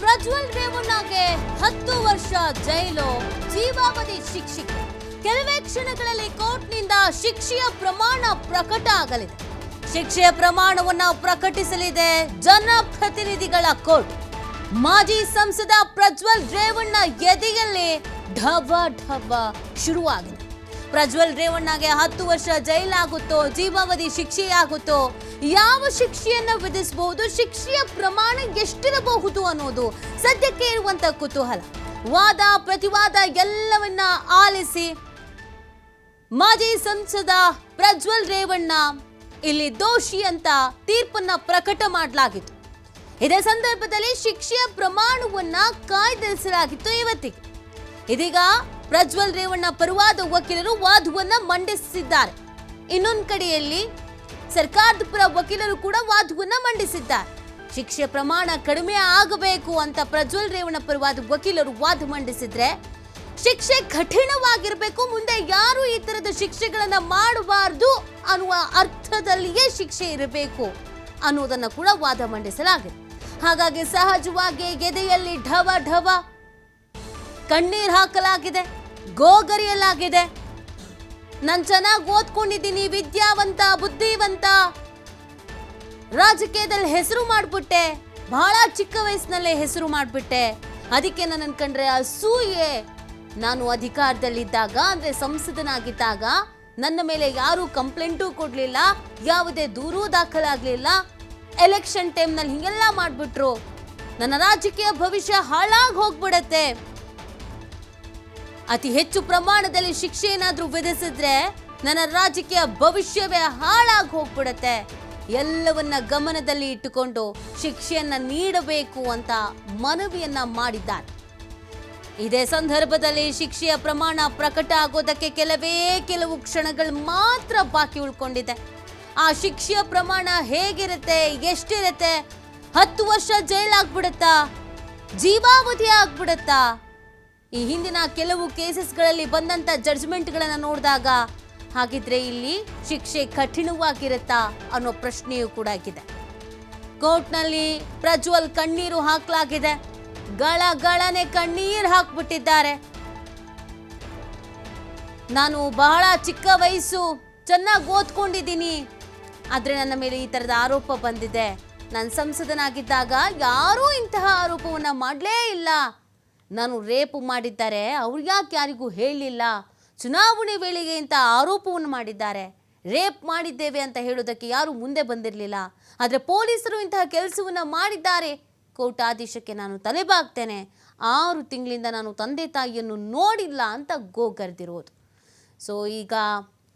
ಪ್ರಜ್ವಲ್ ರೇವಣ್ಣಗೆ ಹತ್ತು ವರ್ಷ ಜೈಲು, ಜೀವಾವಧಿ ಶಿಕ್ಷೆ ಕೆಲವೇ ಕ್ಷಣಗಳಲ್ಲಿ ಕೋರ್ಟ್ನಿಂದ ಶಿಕ್ಷೆಯ ಪ್ರಮಾಣ ಪ್ರಕಟ ಆಗಲಿದೆ. ಶಿಕ್ಷೆಯ ಪ್ರಮಾಣವನ್ನು ಪ್ರಕಟಿಸಲಿದೆ ಜನಪ್ರತಿನಿಧಿಗಳ ಕೋರ್ಟ್. ಮಾಜಿ ಸಂಸದ ಪ್ರಜ್ವಲ್ ರೇವಣ್ಣ ಎದೆಯಲ್ಲಿ ಢವ ಢವ ಶುರುವಾಗಿದೆ. ಪ್ರಜ್ವಲ್ ರೇವಣ್ಣಗೆ ಹತ್ತು ವರ್ಷ ಜೈಲಾಗುತ್ತೋ, ಜೀವಾವಧಿ ಶಿಕ್ಷೆಯಾಗುತ್ತೋ, ಯಾವ ಶಿಕ್ಷೆಯನ್ನ ವಿಧಿಸಬಹುದು, ಶಿಕ್ಷೆಯ ಪ್ರಮಾಣ ಎಷ್ಟಿರಬಹುದು ಅನ್ನೋದು ಸದ್ಯಕ್ಕೆ ಇರುವಂತ ಕುತೂಹಲ. ವಾದ, ಪ್ರತಿವಾದ ಎಲ್ಲವನ್ನ ಆಲಿಸಿ ಮಾಜಿ ಸಂಸದ ಪ್ರಜ್ವಲ್ ರೇವಣ್ಣ ಇಲ್ಲಿ ದೋಷಿ ಅಂತ ತೀರ್ಪನ್ನ ಪ್ರಕಟ ಮಾಡಲಾಗಿತ್ತು. ಇದೇ ಸಂದರ್ಭದಲ್ಲಿ ಶಿಕ್ಷೆಯ ಪ್ರಮಾಣವನ್ನ ಕಾಯ್ದಿರಿಸಲಾಗಿತ್ತು ಇವತ್ತಿಗೆ. ಇದೀಗ ಪ್ರಜ್ವಲ್ ರೇವಣ್ಣ ಪರವಾದ ವಕೀಲರು ವಾದವನ್ನ ಮಂಡಿಸಿದ್ದಾರೆ. ಇನ್ನೊಂದು ಕಡೆಯಲ್ಲಿ ಸರ್ಕಾರದ ಪರ ವಕೀಲರು ಕೂಡ ವಾದವನ್ನ ಮಂಡಿಸಿದ್ದಾರೆ. ಶಿಕ್ಷೆ ಪ್ರಮಾಣ ಕಡಿಮೆ ಆಗಬೇಕು ಅಂತ ಪ್ರಜ್ವಲ್ ರೇವಣ್ಣ ಪರವಾದ ವಕೀಲರು ವಾದ ಮಂಡಿಸಿದ್ರೆ ಶಿಕ್ಷೆ ಕಠಿಣವಾಗಿರಬೇಕು, ಮುಂದೆ ಯಾರು ಈ ತರದ ಶಿಕ್ಷೆಗಳನ್ನ ಮಾಡಬಾರದು ಅನ್ನುವ ಅರ್ಥದಲ್ಲಿಯೇ ಶಿಕ್ಷೆ ಇರಬೇಕು ಅನ್ನೋದನ್ನ ಕೂಡ ವಾದ ಮಂಡಿಸಲಾಗಿದೆ. ಹಾಗಾಗಿ ಸಹಜವಾಗಿ ಎದೆಯಲ್ಲಿ ಢವ ಢವ ಕಣ್ಣೀರ್ ಹಾಕಲಾಗಿದೆ, ಗೋಗರಿಯಲಾಗಿದೆ. ನಾನು ಚೆನ್ನಾಗಿ ಓದ್ಕೊಂಡಿದ್ದೀನಿ, ವಿದ್ಯಾವಂತ, ಬುದ್ಧಿವಂತ. ರಾಜಕೀಯದಲ್ಲಿ ಹೆಸರು ಮಾಡ್ಬಿಟ್ಟೆ, ಬಹಳ ಚಿಕ್ಕ ವಯಸ್ಸಿನಲ್ಲೇ ಹೆಸರು ಮಾಡ್ಬಿಟ್ಟೆ. ಅದಕ್ಕೆ ನನ್ನ ಅನ್ಕಂಡ್ರೆ ಅಸೂಯೆ. ನಾನು ಅಧಿಕಾರದಲ್ಲಿದ್ದಾಗ, ಅಂದ್ರೆ ಸಂಸದನಾಗಿದ್ದಾಗ, ನನ್ನ ಮೇಲೆ ಯಾರೂ ಕಂಪ್ಲೇಂಟೂ ಕೊಡ್ಲಿಲ್ಲ, ಯಾವುದೇ ದೂರೂ ದಾಖಲಾಗ್ಲಿಲ್ಲ. ಎಲೆಕ್ಷನ್ ಟೈಮ್ನಲ್ಲಿ ಹಿಂಗೆಲ್ಲ ಮಾಡ್ಬಿಟ್ರು. ನನ್ನ ರಾಜಕೀಯ ಭವಿಷ್ಯ ಹಾಳಾಗಿ ಹೋಗ್ಬಿಡತ್ತೆ. ಅತಿ ಹೆಚ್ಚು ಪ್ರಮಾಣದಲ್ಲಿ ಶಿಕ್ಷೆ ಏನಾದ್ರೂ ವಿಧಿಸಿದ್ರೆ ನನ್ನ ರಾಜಕೀಯ ಭವಿಷ್ಯವೇ ಹಾಳಾಗಿ ಹೋಗ್ಬಿಡತ್ತೆ. ಎಲ್ಲವನ್ನ ಗಮನದಲ್ಲಿ ಇಟ್ಟುಕೊಂಡು ಶಿಕ್ಷೆಯನ್ನ ನೀಡಬೇಕು ಅಂತ ಮನವಿಯನ್ನ ಮಾಡಿದ್ದಾರೆ. ಇದೇ ಸಂದರ್ಭದಲ್ಲಿ ಶಿಕ್ಷೆಯ ಪ್ರಮಾಣ ಪ್ರಕಟ ಆಗೋದಕ್ಕೆ ಕೆಲವೇ ಕೆಲವು ಕ್ಷಣಗಳು ಮಾತ್ರ ಬಾಕಿ ಉಳ್ಕೊಂಡಿದೆ. ಆ ಶಿಕ್ಷೆಯ ಪ್ರಮಾಣ ಹೇಗಿರುತ್ತೆ, ಎಷ್ಟಿರುತ್ತೆ, ಹತ್ತು ವರ್ಷ ಜೈಲಾಗ್ಬಿಡುತ್ತಾ, ಜೀವಾವಧಿ ಆಗ್ಬಿಡುತ್ತಾ ಈ ಹಿಂದಿನ ಕೆಲವು ಕೇಸಸ್ಗಳಲ್ಲಿ ಬಂದಂತ ಜಡ್ಜ್ಮೆಂಟ್ಗಳನ್ನು ನೋಡಿದಾಗ ಹಾಗಿದ್ರೆ ಇಲ್ಲಿ ಶಿಕ್ಷೆ ಕಠಿಣವಾಗಿರುತ್ತಾ ಅನ್ನೋ ಪ್ರಶ್ನೆಯೂ ಕೂಡ ಇದೆ ಕೋರ್ಟ್ನಲ್ಲಿ ಪ್ರಜ್ವಲ್ ಕಣ್ಣೀರು ಹಾಕಲಾಗಿದೆ. ಗಳ ಗಳನೆ ಕಣ್ಣೀರು ಹಾಕ್ಬಿಟ್ಟಿದ್ದಾರೆ. ನಾನು ಬಹಳ ಚಿಕ್ಕ ವಯಸ್ಸು, ಚೆನ್ನಾಗಿ ಓದ್ಕೊಂಡಿದ್ದೀನಿ. ಆದರೆ ನನ್ನ ಮೇಲೆ ಈ ಥರದ ಆರೋಪ ಬಂದಿದೆ. ನಾನು ಸಂಸದನಾಗಿದ್ದಾಗ ಯಾರೂ ಇಂತಹ ಆರೋಪವನ್ನು ಮಾಡಲೇ ಇಲ್ಲ. ನಾನು ರೇಪ್ ಮಾಡಿದ್ದಾರೆ, ಅವ್ರು ಯಾಕೆ ಯಾರಿಗೂ ಹೇಳಲಿಲ್ಲ ಚುನಾವಣೆ ವೇಳೆಗೆ ಇಂಥ ಆರೋಪವನ್ನು ಮಾಡಿದ್ದಾರೆ. ರೇಪ್ ಮಾಡಿದ್ದೇವೆ ಅಂತ ಹೇಳೋದಕ್ಕೆ ಯಾರು ಮುಂದೆ ಬಂದಿರಲಿಲ್ಲ. ಆದರೆ ಪೊಲೀಸರು ಇಂತಹ ಕೆಲಸವನ್ನು ಮಾಡಿದ್ದಾರೆ. ಕೋರ್ಟ್ ಆದೇಶಕ್ಕೆ ನಾನು ತಲೆಬಾಗ್ತೇನೆ. ಆರು ತಿಂಗಳಿಂದ ನಾನು ತಂದೆ ತಾಯಿಯನ್ನು ನೋಡಿಲ್ಲ ಅಂತ ಗೋಗರ್ದಿರೋದು ಸೊ ಈಗ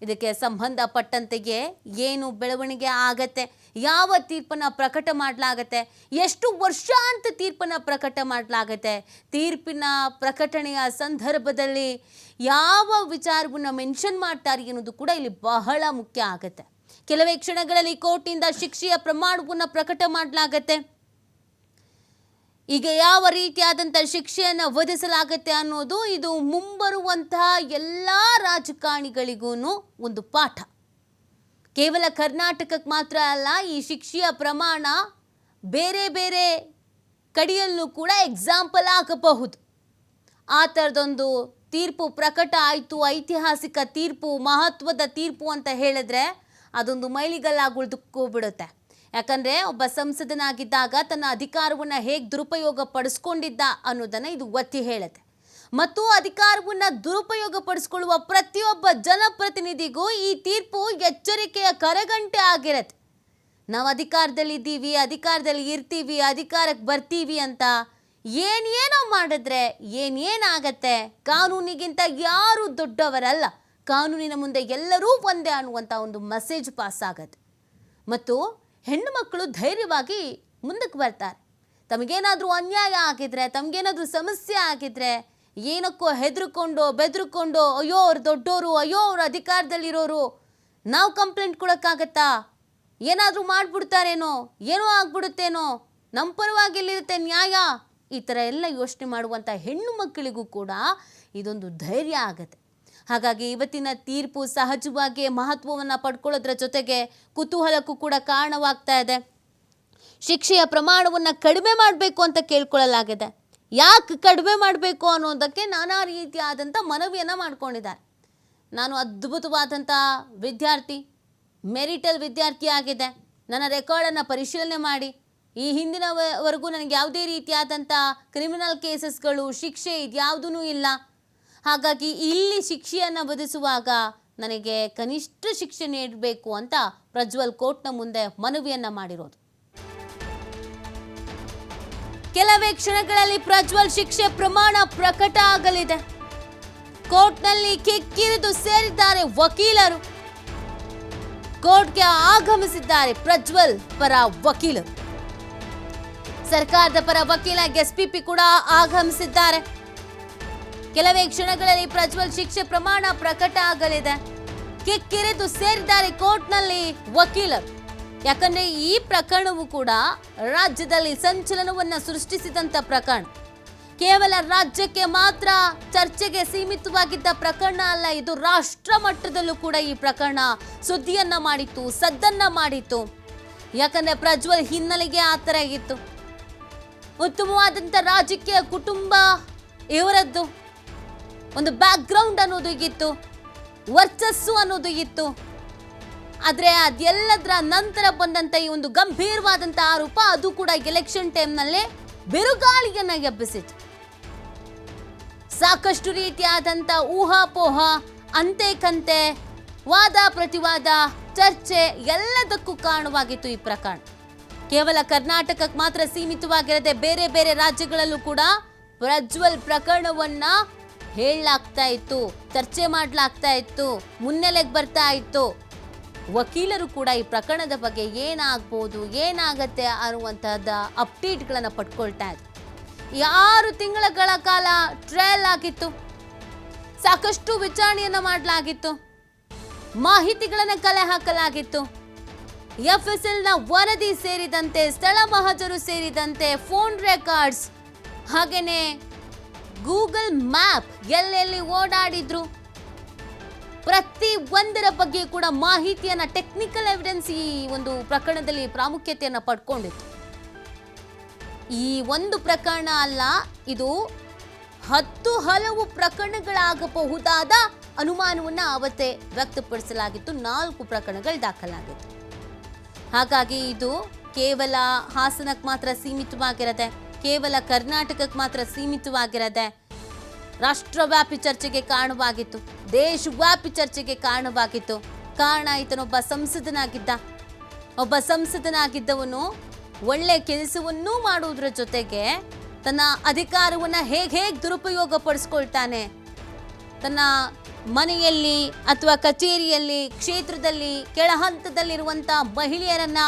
ಇದಕ್ಕೆ ಸಂಬಂಧಪಟ್ಟಂತೆಯೇ ಏನು ಬೆಳವಣಿಗೆ ಆಗತ್ತೆ? ಯಾವ ತೀರ್ಪನ್ನು ಪ್ರಕಟ ಮಾಡಲಾಗತ್ತೆ? ಎಷ್ಟು ವರ್ಷ ಅಂತ ತೀರ್ಪನ್ನು ಪ್ರಕಟ ಮಾಡಲಾಗತ್ತೆ? ತೀರ್ಪಿನ ಪ್ರಕಟಣೆಯ ಸಂದರ್ಭದಲ್ಲಿ ಯಾವ ವಿಚಾರವನ್ನು ಮೆನ್ಷನ್ ಮಾಡ್ತಾರೆ ಅನ್ನೋದು ಕೂಡ ಇಲ್ಲಿ ಬಹಳ ಮುಖ್ಯ ಆಗತ್ತೆ. ಕೆಲವೇ ಕ್ಷಣಗಳಲ್ಲಿ ಕೋರ್ಟಿಂದ ಶಿಕ್ಷೆಯ ಪ್ರಮಾಣವನ್ನು ಪ್ರಕಟ ಮಾಡಲಾಗತ್ತೆ. ಈಗ ಯಾವ ರೀತಿಯಾದಂಥ ಶಿಕ್ಷೆಯನ್ನು ವಧಿಸಲಾಗತ್ತೆ ಅನ್ನೋದು ಇದು ಮುಂಬರುವಂತಹ ಎಲ್ಲ ರಾಜಕಾರಣಿಗಳಿಗೂ ಒಂದು ಪಾಠ. ಕೇವಲ ಕರ್ನಾಟಕಕ್ಕೆ ಮಾತ್ರ ಅಲ್ಲ, ಈ ಶಿಕ್ಷೆಯ ಪ್ರಮಾಣ ಬೇರೆ ಬೇರೆ ಕಡೆಯಲ್ಲೂ ಕೂಡ ಎಕ್ಸಾಂಪಲ್ ಆಗಬಹುದು. ಆ ಥರದೊಂದು ತೀರ್ಪು ಪ್ರಕಟ ಆಯಿತು, ಐತಿಹಾಸಿಕ ತೀರ್ಪು, ಮಹತ್ವದ ತೀರ್ಪು ಅಂತ ಹೇಳಿದ್ರೆ ಅದೊಂದು ಮೈಲಿಗಲ್ಲಾಗಿ ಉಳಿದುಕೋಬಿಡುತ್ತೆ ಯಾಕಂದರೆ ಒಬ್ಬ ಸಂಸದನಾಗಿದ್ದಾಗ ತನ್ನ ಅಧಿಕಾರವನ್ನು ಹೇಗೆ ದುರುಪಯೋಗ ಪಡಿಸ್ಕೊಂಡಿದ್ದ ಅನ್ನೋದನ್ನು ಇದು ಒತ್ತಿ ಹೇಳುತ್ತೆ. ಮತ್ತು ಅಧಿಕಾರವನ್ನು ದುರುಪಯೋಗ ಪಡಿಸಿಕೊಳ್ಳುವ ಪ್ರತಿಯೊಬ್ಬ ಜನಪ್ರತಿನಿಧಿಗೂ ಈ ತೀರ್ಪು ಎಚ್ಚರಿಕೆಯ ಕರೆಗಂಟೆ ಆಗಿರತ್ತೆ. ನಾವು ಅಧಿಕಾರದಲ್ಲಿ ಇದ್ದೀವಿ, ಅಧಿಕಾರದಲ್ಲಿ ಇರ್ತೀವಿ ಅಧಿಕಾರಕ್ಕೆ ಬರ್ತೀವಿ ಅಂತ ಏನೇನೋ ಮಾಡಿದ್ರೆ ಏನೇನಾಗತ್ತೆ? ಕಾನೂನಿಗಿಂತ ಯಾರು ದೊಡ್ಡವರಲ್ಲ. ಕಾನೂನಿನ ಮುಂದೆ ಎಲ್ಲರೂ ಒಂದೇ ಅನ್ನುವಂಥ ಒಂದು ಮೆಸೇಜ್ ಪಾಸ್ ಆಗತ್ತೆ. ಮತ್ತು ಹೆಣ್ಣು ಮಕ್ಕಳು ಧೈರ್ಯವಾಗಿ ಮುಂದಕ್ಕೆ ಬರ್ತಾರೆ. ತಮಗೇನಾದರೂ ಅನ್ಯಾಯ ಆಗಿದ್ರೆ, ತಮಗೇನಾದರೂ ಸಮಸ್ಯೆ ಆಗಿದ್ರೆ ಏನಕ್ಕೋ ಹೆದರ್ಕೊಂಡು, ಬೆದರ್ಕೊಂಡು, ಅಯ್ಯೋ ಅವ್ರು ದೊಡ್ಡೋರು, ಅಯ್ಯೋ ಅವ್ರ ಅಧಿಕಾರದಲ್ಲಿರೋರು. ನಾವು ಕಂಪ್ಲೇಂಟ್ ಕೊಡೋಕ್ಕಾಗತ್ತಾ? ಏನಾದರೂ ಮಾಡಿಬಿಡ್ತಾರೇನೋ? ಏನೋ ಆಗ್ಬಿಡುತ್ತೇನೋ? ನಮ್ಮ ಪರವಾಗಿ ಎಲ್ಲಿರುತ್ತೆ ನ್ಯಾಯ. ಈ ಥರ ಎಲ್ಲ ಯೋಚನೆ ಮಾಡುವಂಥ ಹೆಣ್ಣು ಮಕ್ಕಳಿಗೂ ಕೂಡ ಇದೊಂದು ಧೈರ್ಯ ಆಗತ್ತೆ. ಹಾಗಾಗಿ ಇವತ್ತಿನ ತೀರ್ಪು ಸಹಜವಾಗಿ ಮಹತ್ವವನ್ನು ಪಡ್ಕೊಳ್ಳೋದ್ರ ಜೊತೆಗೆ ಕುತೂಹಲಕ್ಕೂ ಕೂಡ ಕಾರಣವಾಗ್ತಾ ಇದೆ. ಶಿಕ್ಷೆಯ ಪ್ರಮಾಣವನ್ನು ಕಡಿಮೆ ಮಾಡಬೇಕು ಅಂತ ಕೇಳ್ಕೊಳ್ಳಲಾಗಿದೆ. ಯಾಕೆ ಕಡಿಮೆ ಮಾಡಬೇಕು ಅನ್ನೋದಕ್ಕೆ ನಾನಾ ರೀತಿಯಾದಂಥ ಮನವಿಯನ್ನು ಮಾಡಿಕೊಂಡಿದ್ದಾರೆ. ನಾನು ಅದ್ಭುತವಾದಂಥ ವಿದ್ಯಾರ್ಥಿ, ಮೆರಿಟಲ್ ವಿದ್ಯಾರ್ಥಿ ಆಗಿದೆ. ನನ್ನ ರೆಕಾರ್ಡನ್ನು ಪರಿಶೀಲನೆ ಮಾಡಿ. ಈ ಹಿಂದಿನವರೆಗೂ ನನಗೆ ಯಾವುದೇ ರೀತಿಯಾದಂಥ ಕ್ರಿಮಿನಲ್ ಕೇಸಸ್ಗಳು ಶಿಕ್ಷೆ ಇದ್ಯಾವುದೂ ಇಲ್ಲ. ಹಾಗಾಗಿ ಇಲ್ಲಿ ಶಿಕ್ಷೆಯನ್ನು ಬದಿಸುವಾಗ ನನಗೆ ಕನಿಷ್ಠ ಶಿಕ್ಷೆ ನೀಡಬೇಕು ಅಂತ ಪ್ರಜ್ವಲ್ ಕೋರ್ಟ್ನ ಮುಂದೆ ಮನವಿಯನ್ನು ಮಾಡಿರೋದು. ಕೆಲವೇ ಕ್ಷಣಗಳಲ್ಲಿ ಪ್ರಜ್ವಲ್ ಶಿಕ್ಷೆ ಪ್ರಮಾಣ ಪ್ರಕಟ ಆಗಲಿದೆ. ಕೋರ್ಟ್ನಲ್ಲಿ ಕಿಕ್ಕಿರಿದು ಸೇರಿದ್ದಾರೆ ವಕೀಲರು. ಕೋರ್ಟ್ಗೆ ಆಗಮಿಸಿದ್ದಾರೆ ಪ್ರಜ್ವಲ್ ಪರ ವಕೀಲರು. ಸರ್ಕಾರದ ಪರ ವಕೀಲ ಎಸ್ಪಿಪಿ ಕೂಡ ಆಗಮಿಸಿದ್ದಾರೆ. ಕೆಲವೇ ಕ್ಷಣಗಳಲ್ಲಿ ಪ್ರಜ್ವಲ್ ಶಿಕ್ಷೆ ಪ್ರಮಾಣ ಪ್ರಕಟ ಆಗಲಿದೆ. ಕಿಕ್ಕಿರಿದು ಸೇರಿದ್ದಾರೆ ಕೋರ್ಟ್ನಲ್ಲಿ ವಕೀಲರು. ಯಾಕಂದ್ರೆ ಈ ಪ್ರಕರಣವು ಕೂಡ ರಾಜ್ಯದಲ್ಲಿ ಸಂಚಲನವನ್ನ ಸೃಷ್ಟಿಸಿದಂತ ಪ್ರಕರಣ. ಕೇವಲ ರಾಜ್ಯಕ್ಕೆ ಮಾತ್ರ ಚರ್ಚೆಗೆ ಸೀಮಿತವಾಗಿದ್ದ ಪ್ರಕರಣ ಅಲ್ಲ, ಇದು ರಾಷ್ಟ್ರ ಮಟ್ಟದಲ್ಲೂ ಕೂಡ ಈ ಪ್ರಕರಣ ಸುದ್ದಿಯನ್ನ ಮಾಡಿತ್ತು, ಸದ್ದನ್ನ ಮಾಡಿತ್ತು. ಯಾಕಂದ್ರೆ ಪ್ರಜ್ವಲ್ ಹಿನ್ನೆಲೆಗೆ ಆ ಥರ ಇತ್ತು. ಉತ್ತಮವಾದಂಥ ರಾಜಕೀಯ ಕುಟುಂಬ ಇವರದ್ದು. ಒಂದು ಬ್ಯಾಕ್ಗ್ರೌಂಡ್ ಅನ್ನೋದು ಇತ್ತು ವರ್ಚಸ್ಸು ಅನ್ನೋದು ಇತ್ತು ಆದರೆ ಅದೆಲ್ಲದರ ನಂತರ ಬಂದಂಥ ಈ ಒಂದು ಗಂಭೀರವಾದಂಥ ಆರೋಪ, ಅದು ಕೂಡ ಎಲೆಕ್ಷನ್ ಟೈಮ್ನಲ್ಲೇ ಬಿರುಗಾಳಿಯನ್ನ ಎಬ್ಬಿಸಿತು ಸಾಕಷ್ಟು ರೀತಿಯಾದಂಥ ಊಹಾಪೋಹ ಅಂತೆ ಕಂತೆ ವಾದ, ಪ್ರತಿವಾದ, ಚರ್ಚೆ ಎಲ್ಲದಕ್ಕೂ ಕಾರಣವಾಗಿತ್ತು ಈ ಪ್ರಕರಣ. ಕೇವಲ ಕರ್ನಾಟಕಕ್ಕೆ ಮಾತ್ರ ಸೀಮಿತವಾಗಿರದೆ ಬೇರೆ ಬೇರೆ ರಾಜ್ಯಗಳಲ್ಲೂ ಕೂಡ ಪ್ರಜ್ವಲ್ ಪ್ರಕರಣವನ್ನ ಹೇಳಲಾಗ್ತಾ ಇತ್ತು, ಚರ್ಚೆ ಮಾಡಲಾಗ್ತಾ ಇತ್ತು, ಮುನ್ನೆಲೆಗೆ ಬರ್ತಾ ಇತ್ತು. ವಕೀಲರು ಕೂಡ ಈ ಪ್ರಕರಣದ ಬಗ್ಗೆ ಏನಾಗ್ಬೋದು, ಏನಾಗತ್ತೆ ಅನ್ನುವಂಥದ್ದು ಅಪ್ಡೇಟ್ಗಳನ್ನು ಪಡ್ಕೊಳ್ತಾ ಇದ್ರು. ಈ ಆರು ತಿಂಗಳ ಕಾಲ ಟ್ರಯಲ್ ಆಗಿತ್ತು. ಸಾಕಷ್ಟು ವಿಚಾರಣೆಯನ್ನು ಮಾಡಲಾಗಿತ್ತು. ಮಾಹಿತಿಗಳನ್ನು ಕಲೆ ಹಾಕಲಾಗಿತ್ತು. ಎಫ್ ಎಸ್ ಎಲ್ನ ವರದಿ ಸೇರಿದಂತೆ, ಸ್ಥಳ ಮಹಜರು ಸೇರಿದಂತೆ ಫೋನ್ ರೆಕಾರ್ಡ್ಸ್ ಹಾಗೆಯೇ ಗೂಗಲ್ ಮ್ಯಾಪ್ ಎಲ್ಲೆಲ್ಲಿ ಓಡಾಡಿದ್ರು. ಪ್ರತಿ ಒಂದರ ಬಗ್ಗೆ ಕೂಡ ಮಾಹಿತಿಯನ್ನ ಟೆಕ್ನಿಕಲ್ ಎವಿಡೆನ್ಸ್ ಈ ಒಂದು ಪ್ರಕರಣದಲ್ಲಿ ಪ್ರಾಮುಖ್ಯತೆಯನ್ನು ಪಡ್ಕೊಂಡಿತ್ತು. ಈ ಒಂದು ಪ್ರಕರಣ ಅಲ್ಲ, ಇದು ಹತ್ತು ಹಲವು ಪ್ರಕರಣಗಳಾಗಬಹುದಾದ ಅನುಮಾನವನ್ನು ಅವತ್ತೇ ವ್ಯಕ್ತಪಡಿಸಲಾಗಿತ್ತು. ನಾಲ್ಕು ಪ್ರಕರಣಗಳು ದಾಖಲಾಗಿತ್ತು. ಹಾಗಾಗಿ ಇದು ಕೇವಲ ಹಾಸನಕ್ಕೆ ಮಾತ್ರ ಸೀಮಿತವಾಗಿರದೆ, ಕೇವಲ ಕರ್ನಾಟಕಕ್ಕೆ ಮಾತ್ರ ಸೀಮಿತವಾಗಿರದೆ ರಾಷ್ಟ್ರವ್ಯಾಪಿ ಚರ್ಚೆಗೆ ಕಾರಣವಾಗಿತ್ತು, ದೇಶವ್ಯಾಪಿ ಚರ್ಚೆಗೆ ಕಾರಣವಾಗಿತ್ತು. ಕಾರಣ ಈತನೊಬ್ಬ ಸಂಸದನಾಗಿದ್ದ. ಒಬ್ಬ ಸಂಸದನಾಗಿದ್ದವನು ಒಳ್ಳೆ ಕೆಲಸವನ್ನೂ ಮಾಡುವುದರ ಜೊತೆಗೆ ತನ್ನ ಅಧಿಕಾರವನ್ನು ಹೇಗೆ ಹೇಗೆ ದುರುಪಯೋಗ ಪಡಿಸ್ಕೊಳ್ತಾನೆ ತನ್ನ ಮನೆಯಲ್ಲಿ ಅಥವಾ ಕಚೇರಿಯಲ್ಲಿ, ಕ್ಷೇತ್ರದಲ್ಲಿ ಕೆಳಹಂತದಲ್ಲಿರುವಂಥ ಮಹಿಳೆಯರನ್ನು ಮಹಿಳೆಯರನ್ನ